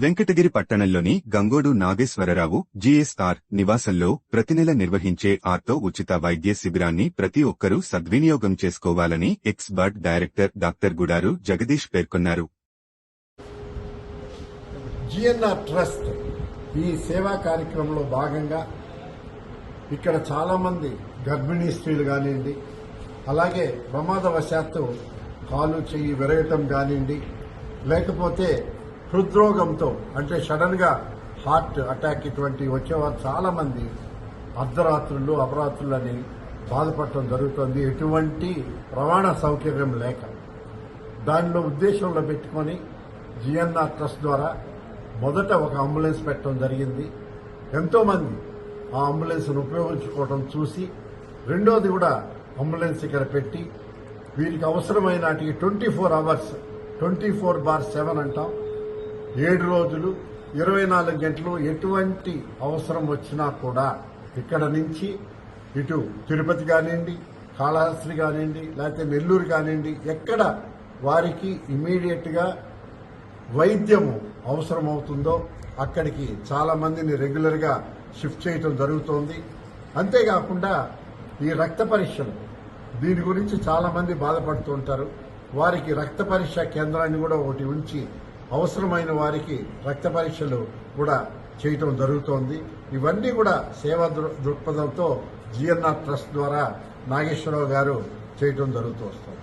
వెంకటగిరి పట్టణంలోని గంగోడు నాగేశ్వరరావు జీఎస్ఆర్ నివాసంలో ప్రతి నెల నిర్వహించే ఆర్తో ఉచిత వైద్య శిబిరాన్ని ప్రతి ఒక్కరూ సద్వినియోగం చేసుకోవాలని ఎక్స్బర్డ్ డైరెక్టర్ డాక్టర్ గుడారు జగదీష్ పేర్కొన్నారు. జిఎన్ఆర్ ట్రస్ట్ ఈ సేవా కార్యక్రమంలో భాగంగా ఇక్కడ చాలామంది గర్భిణీ స్త్రీలు కానివ్వండి అలాగే ప్రమాదవశాత్తు కాలు చెయ్యి విరగటం కానివ్వండి లేకపోతే హృద్రోగంతో అంటే సడన్గా హార్ట్ అటాక్ ఇటువంటి వచ్చేవారు చాలామంది అర్ధరాత్రులు అపరాత్రులని బాధపడటం జరుగుతుంది. ఎటువంటి రవాణా సౌకర్యం లేక. దానిలో ఉద్దేశంలో పెట్టుకొని జిఎన్ఆర్ ట్రస్ట్ ద్వారా మొదట ఒక అంబులెన్స్ పెట్టడం జరిగింది. ఎంతో మంది ఆ అంబులెన్స్ను ఉపయోగించుకోవడం చూసి రెండోది కూడా అంబులెన్స్ ఇక్కడ పెట్టి వీరికి అవసరమైన twenty four hours twenty four bar seven అంటాం. ఏడు రోజులు ఇరవై నాలుగు గంటలు ఎటువంటి అవసరం వచ్చినా కూడా ఇక్కడ నుంచి ఇటు తిరుపతి కానివ్వండి కాళహస్తి కానివ్వండి లేకపోతే నెల్లూరు కానివ్వండి ఎక్కడ వారికి ఇమీడియట్గా వైద్యము అవసరమవుతుందో అక్కడికి చాలా మందిని షిఫ్ట్ చేయటం జరుగుతోంది. అంతేకాకుండా ఈ రక్త పరీక్షలు దీని గురించి చాలామంది బాధపడుతుంటారు బాధపడుతూ ఉంటారు. వారికి రక్త పరీక్ష కేంద్రాన్ని కూడా ఒకటి ఉంచి అవసరమైన వారికి రక్త పరీక్షలు కూడా చేయటం జరుగుతోంది. ఇవన్నీ కూడా సేవా దృ- దృక్పథంతో జిఎన్ఆర్ ట్రస్ట్ ద్వారా నాగేశ్వరరావు గారు చేయటం జరుగుతూ వస్తుంది.